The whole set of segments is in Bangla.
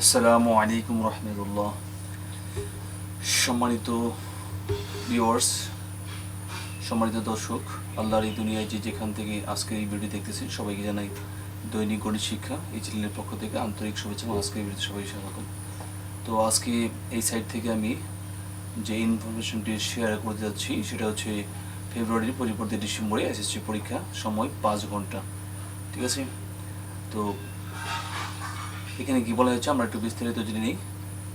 আসসালামু আলাইকুম রহমতুল্লাহ। সম্মানিত ভিউয়ার্স সম্মানিত দর্শক, আল্লাহর এই দুনিয়ায় যে যেখান থেকে আজকের এই ভিডিও দেখতেছেন, সবাইকে জানাই দৈনিক গণিত শিক্ষা। এই চ্যানেলের পক্ষ থেকে আন্তরিক শুভেচ্ছা এবং আজকের ভিডিওতে সবাই স্বাগতম। তো আজকে এই সাইট থেকে আমি যে ইনফরমেশনটি শেয়ার করতে যাচ্ছি, সেটা হচ্ছে ফেব্রুয়ারির পরিবর্তে ডিসেম্বরে এসএসসি পরীক্ষা, সময় পাঁচ ঘণ্টা। ঠিক আছে? তো এখানে কি বলা হয়েছে? আমরা একটু বিস্তারিত জেনে নিই।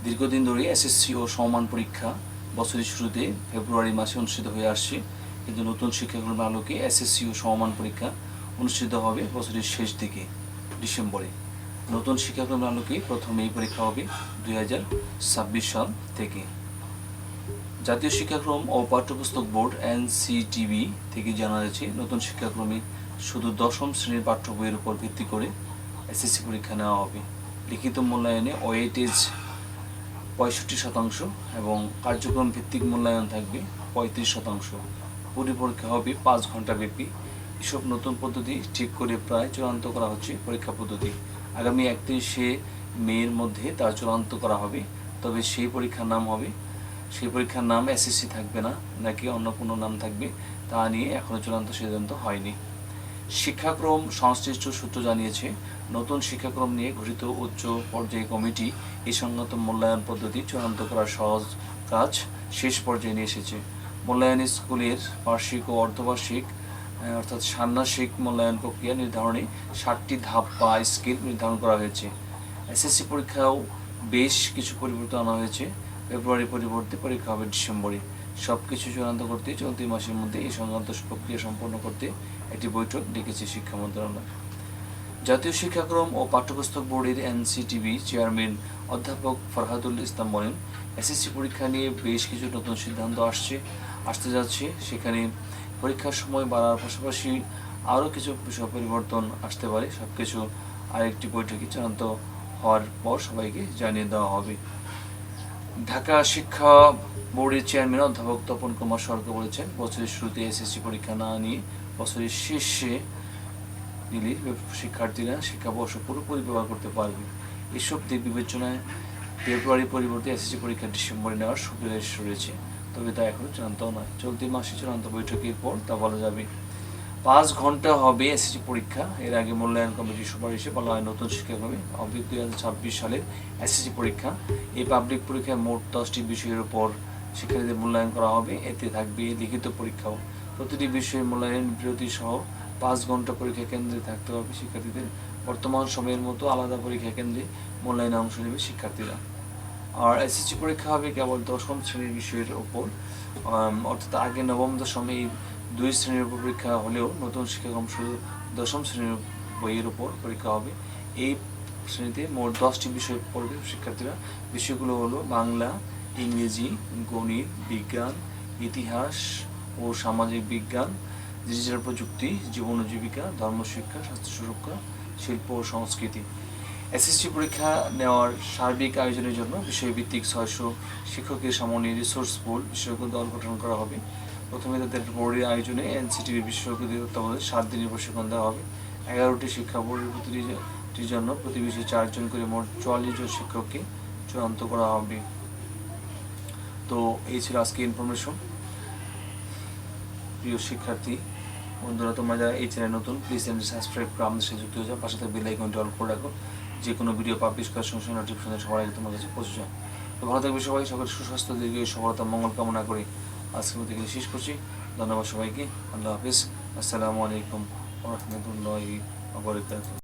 দীর্ঘদিন ধরে এসএসসি ও সমান পরীক্ষা বছরের শুরুতে ফেব্রুয়ারি মাসে অনুষ্ঠিত হয়ে আসছে। কিন্তু নতুন শিক্ষাক্রমের আলোকে এসএসসি ও সমমান পরীক্ষা অনুষ্ঠিত হবে বছরের শেষ দিকে, ডিসেম্বরে। নতুন শিক্ষাক্রমের আলোকে প্রথম এই পরীক্ষা হবে দুই হাজার ছাব্বিশ সাল থেকে। জাতীয় শিক্ষাক্রম ও পাঠ্যপুস্তক বোর্ড এনসিটিভি থেকে জানা যাচ্ছে, নতুন শিক্ষাক্রমে শুধু দশম শ্রেণির পাঠ্য বইয়ের উপর ভিত্তি করে এসএসসি পরীক্ষা নেওয়া হবে। লিখিত মূল্যায়নে ওয়েটেজ পঁয়ষট্টি শতাংশ এবং কার্যক্রম ভিত্তিক মূল্যায়ন থাকবে পঁয়ত্রিশ শতাংশ। পুরী পরীক্ষা হবে পাঁচ ঘণ্টা ব্যাপী। এসব নতুন পদ্ধতি ঠিক করে প্রায় চূড়ান্ত করা হচ্ছে পরীক্ষা পদ্ধতি। আগামী একত্রিশে মেয়ের মধ্যে তা চূড়ান্ত করা হবে, তবে সেই পরীক্ষার নাম হবে, সেই পরীক্ষার নাম এসএসসি থাকবে না, নাকি অন্য কোনো নাম থাকবে তা নিয়ে এখনও চূড়ান্ত সিদ্ধান্ত হয়নি। শিক্ষাক্রম সংশ্লিষ্ট সূত্র জানিয়েছে, নতুন শিক্ষাক্রম নিয়ে গঠিত উচ্চ পর্যায়ে কমিটি এই সংগত মূল্যায়ন পদ্ধতি চূড়ান্ত করার সহজ কাজ শেষ পর্যায়ে নিয়ে এসেছে। মূল্যায়ন স্কুলের বার্ষিক ও অর্ধবার্ষিক অর্থাৎ ষান্মাসিক মূল্যায়ন প্রক্রিয়া নির্ধারণে ষাটটি ধাপ বা স্কিল নির্ধারণ করা হয়েছে। এসএসসি পরীক্ষাও বেশ কিছু পরিবর্তন আনা হয়েছে। ফেব্রুয়ারি পরিবর্তে পরীক্ষা হবে ডিসেম্বরে। সব কিছু চূড়ান্ত করতে, চলতি মাসের মধ্যে এই সংক্রান্ত প্রক্রিয়া সম্পন্ন করতে একটি বৈঠক ডেকেছে শিক্ষা মন্ত্রণালয়। জাতীয় শিক্ষাক্রম ও পাঠ্যপুস্তক বোর্ডের এনসিটিভি চেয়ারম্যান অধ্যাপক ফরহাদুল ইসলাম বলেন, এসএসসি পরীক্ষা নিয়ে বেশ কিছু নতুন সিদ্ধান্ত আসছে, আসতে যাচ্ছে। সেখানে পরীক্ষার সময় বাড়ার পাশাপাশি আরও কিছু বিষয় পরিবর্তন আসতে পারে। সব কিছু আরেকটি বৈঠকে চূড়ান্ত হওয়ার পর সবাইকে জানিয়ে দেওয়া হবে। ঢাকা শিক্ষা বোর্ডের চেয়ারম্যান অধ্যাপক তপন কুমার সরকার বলেছেন, বছরের শুরুতে এসএসসি পরীক্ষা না নিয়ে বছরের শেষে নিলে শিক্ষার্থীরা শিক্ষাবর্ষ পুরোপুরি ব্যবহার করতে পারবে। এসব দিক বিবেচনায় ফেব্রুয়ারি পরিবর্তে এসএসসি পরীক্ষা ডিসেম্বরে নেওয়ার সুবিধা রয়েছে, তবে তা এখনও চূড়ান্ত নয়। চলতি মাসে চূড়ান্ত বৈঠকের পর তা বলা যাবে। পাঁচ ঘণ্টা হবে এসএসসি পরীক্ষা। এর আগে মূল্যায়ন কমিটির সুপারিশে বলা হয় নতুন শিক্ষাক্রমে অব্দিক দুই হাজার ছাব্বিশ সালের এসএসসি পরীক্ষা। এই পাবলিক পরীক্ষায় মোট দশটি বিষয়ের উপর শিক্ষার্থীদের মূল্যায়ন করা হবে। এতে থাকবে লিখিত পরীক্ষাও। প্রতিটি বিষয়ে মূল্যায়ন বিরতি সহ পাঁচ ঘণ্টা পরীক্ষা কেন্দ্রে থাকতে হবে শিক্ষার্থীদের। বর্তমান সময়ের মতো আলাদা পরীক্ষা কেন্দ্রে মূল্যায়নে অংশ নেবে শিক্ষার্থীরা। আর এসএসসি পরীক্ষা হবে কেবল দশম শ্রেণির বিষয়ের ওপর অর্থাৎ আগে নবম দশমে দুই শ্রেণির উপর পরীক্ষা হলেও নতুন শিক্ষাক্রম শুধু দশম শ্রেণির বইয়ের উপর পরীক্ষা হবে। এই শ্রেণীতে মোট দশটি বিষয় পড়বে শিক্ষার্থীরা। বিষয়গুলো হলো বাংলা, ইংরেজি, গণিত, বিজ্ঞান, ইতিহাস ও সামাজিক বিজ্ঞান, ডিজিটাল প্রযুক্তি, জীবন ও জীবিকা ধর্মশিক্ষা স্বাস্থ্য সুরক্ষা, শিল্প ও সংস্কৃতি। এসএসসি পরীক্ষা নেওয়ার সার্বিক আয়োজনের জন্য বিষয়ভিত্তিক ছয়শো শিক্ষকের সামনে রিসোর্স পুল বিশেষজ্ঞ দল গঠন করা হবে। প্রথমে তাদের বোর্ডের আয়োজনে এনসিটিভির বিশেষজ্ঞদের তত্ত্বাবধানে সাত দিনের প্রশিক্ষণ দেওয়া হবে। এগারোটি শিক্ষা বোর্ডের প্রতিটির জন্য প্রতি বিষয়ে চারজন করে মোট চুয়াল্লিশ জন শিক্ষককে চূড়ান্ত করা হবে। তো এই ছিল আজকে ইনফরমেশন প্রিয় শিক্ষার্থী, বন্ধুরা, তোমরা যারা এই চ্যানেল নতুন প্লিজ চ্যানেল সাবস্ক্রাইব করে আমাদের সাথে যুক্ত হয়ে যাও। পাশে বেল আইকনটি অল করে রাখো। যে কোনো ভিডিও পাবলিশ করার সঙ্গে সঙ্গে নোটিফিকেশন সবার আগে তোমার কাছে পৌঁছে যায় তো ভালো থাকবে সবাই। সকলের সুস্বাস্থ্য, দীর্ঘ সফলতা, মঙ্গল কামনা করে। আজকের মধ্যে এখানে শেষ করছি। ধন্যবাদ সবাইকে। আল্লাহ হাফিজ। আসসালামু আলাইকুম রহমতুল্লাহি